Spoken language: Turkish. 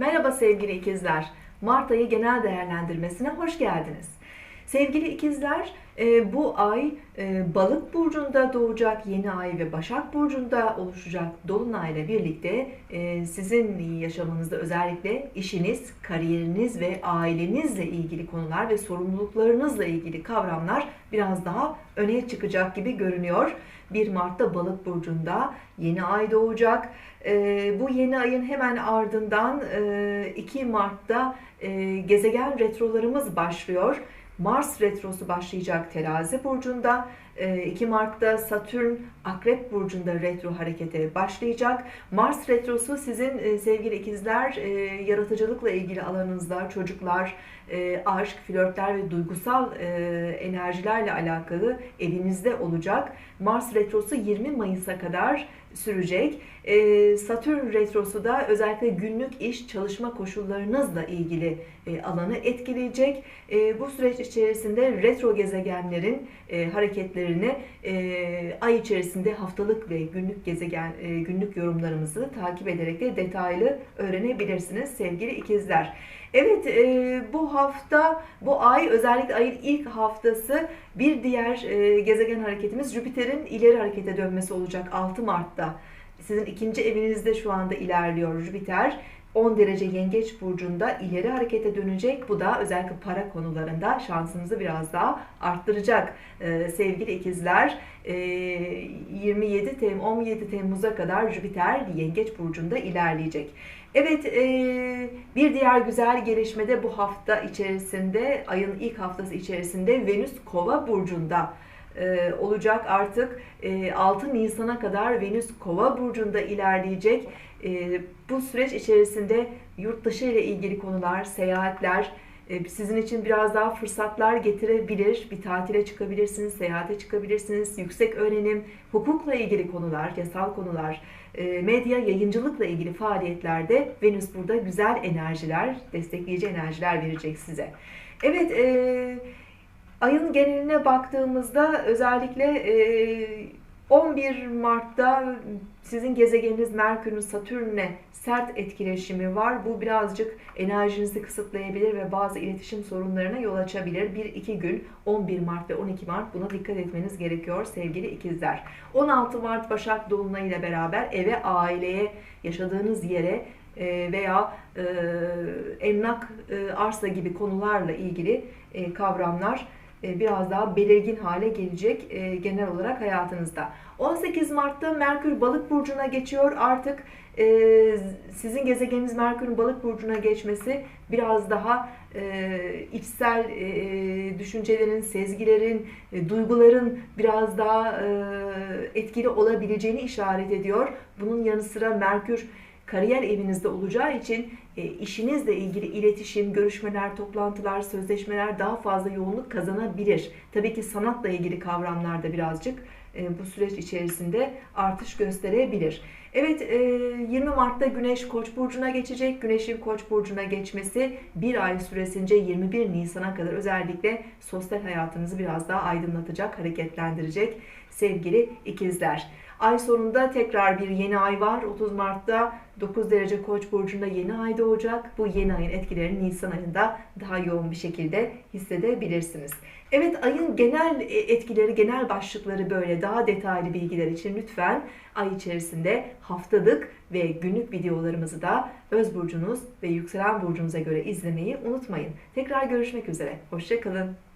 Merhaba sevgili ikizler. Mart ayı genel değerlendirmesine hoş geldiniz. Sevgili ikizler, e, bu ay e, Balık burcunda doğacak yeni ay ve Başak burcunda oluşacak dolunayla birlikte e, sizin yaşamınızda özellikle işiniz, kariyeriniz ve ailenizle ilgili konular ve sorumluluklarınızla ilgili kavramlar biraz daha öne çıkacak gibi görünüyor. 1 Mart'ta Balık burcunda yeni ay doğacak. Bu yeni ayın hemen ardından 2 Mart'ta gezegen retrolarımız başlıyor. Mars retrosu başlayacak terazi burcunda. 2 ee, Mart'ta Satürn Akrep burcunda retro harekete başlayacak. Mars retrosu sizin e, sevgili ikizler e, yaratıcılıkla ilgili alanınızda çocuklar, e, aşk, flörtler ve duygusal enerjilerle alakalı evinizde olacak. Mars retrosu 20 Mayıs'a kadar sürecek. Satürn retrosu da özellikle günlük iş çalışma koşullarınızla ilgili alanı etkileyecek. Bu süreç içerisinde retro gezegenlerin hareketleri haberlerini e, ay içerisinde haftalık ve günlük gezegen e, günlük yorumlarımızı takip ederek de detaylı öğrenebilirsiniz sevgili ikizler. Evet e, bu hafta bu ay özellikle ayın ilk haftası bir diğer e, gezegen hareketimiz Jüpiter'in ileri harekete dönmesi olacak 6 Mart'ta. Sizin ikinci evinizde şu anda ilerliyor Jüpiter 10 derece yengeç burcunda ileri harekete dönecek. Bu da özellikle para konularında şansınızı biraz daha arttıracak. Ee, sevgili ikizler 27 e, Temmuz 17 Temmuz'a kadar Jüpiter yengeç burcunda ilerleyecek. Evet e, bir diğer güzel gelişme de bu hafta içerisinde ayın ilk haftası içerisinde Venüs Kova burcunda e, olacak artık 6 Nisan'a kadar Venüs Kova burcunda ilerleyecek. E, bu süreç içerisinde yurt dışı ile ilgili konular, seyahatler e, sizin için biraz daha fırsatlar getirebilir. Bir tatile çıkabilirsiniz, seyahate çıkabilirsiniz. Yüksek öğrenim, hukukla ilgili konular, yasal konular, e, medya, yayıncılıkla ilgili faaliyetlerde Venüs burada güzel enerjiler, destekleyici enerjiler verecek size. Evet, ayın geneline baktığımızda özellikle 11 Mart'ta sizin gezegeniniz Merkür'ün Satürn'le sert etkileşimi var. Bu birazcık enerjinizi kısıtlayabilir ve bazı iletişim sorunlarına yol açabilir. 1-2 gün 11 Mart ve 12 Mart buna dikkat etmeniz gerekiyor sevgili ikizler. 16 Mart Başak Dolunay ile beraber eve, aileye, yaşadığınız yere e, veya e, emlak, e, arsa gibi konularla ilgili kavramlar e, biraz daha belirgin hale gelecek e, genel olarak hayatınızda. 18 Mart'ta Merkür Balık burcuna geçiyor. Artık e, sizin gezegeniniz Merkür'ün Balık burcuna geçmesi biraz daha içsel düşüncelerin, sezgilerin, duyguların biraz daha etkili olabileceğini işaret ediyor. Bunun yanı sıra Merkür kariyer evinizde olacağı için e, işinizle ilgili iletişim, görüşmeler, toplantılar, sözleşmeler daha fazla yoğunluk kazanabilir. Tabii ki sanatla ilgili kavramlarda birazcık e, bu süreç içerisinde artış gösterebilir. Evet 20 e, Mart'ta Güneş Koç burcuna geçecek. Güneş'in Koç burcuna geçmesi bir ay süresince 21 Nisan'a kadar özellikle sosyal hayatınızı biraz daha aydınlatacak, hareketlendirecek sevgili ikizler. Ay sonunda tekrar bir yeni ay var. 30 Mart'ta 9 derece Koç burcunda yeni ay doğacak. Bu yeni ayın etkilerini Nisan ayında daha yoğun bir şekilde hissedebilirsiniz. Evet ayın genel e, etkileri, genel başlıkları böyle daha detaylı bilgiler için lütfen ay içerisinde haftalık ve günlük videolarımızı da öz burcunuz ve yükselen burcunuza göre izlemeyi unutmayın. Tekrar görüşmek üzere. Hoşçakalın.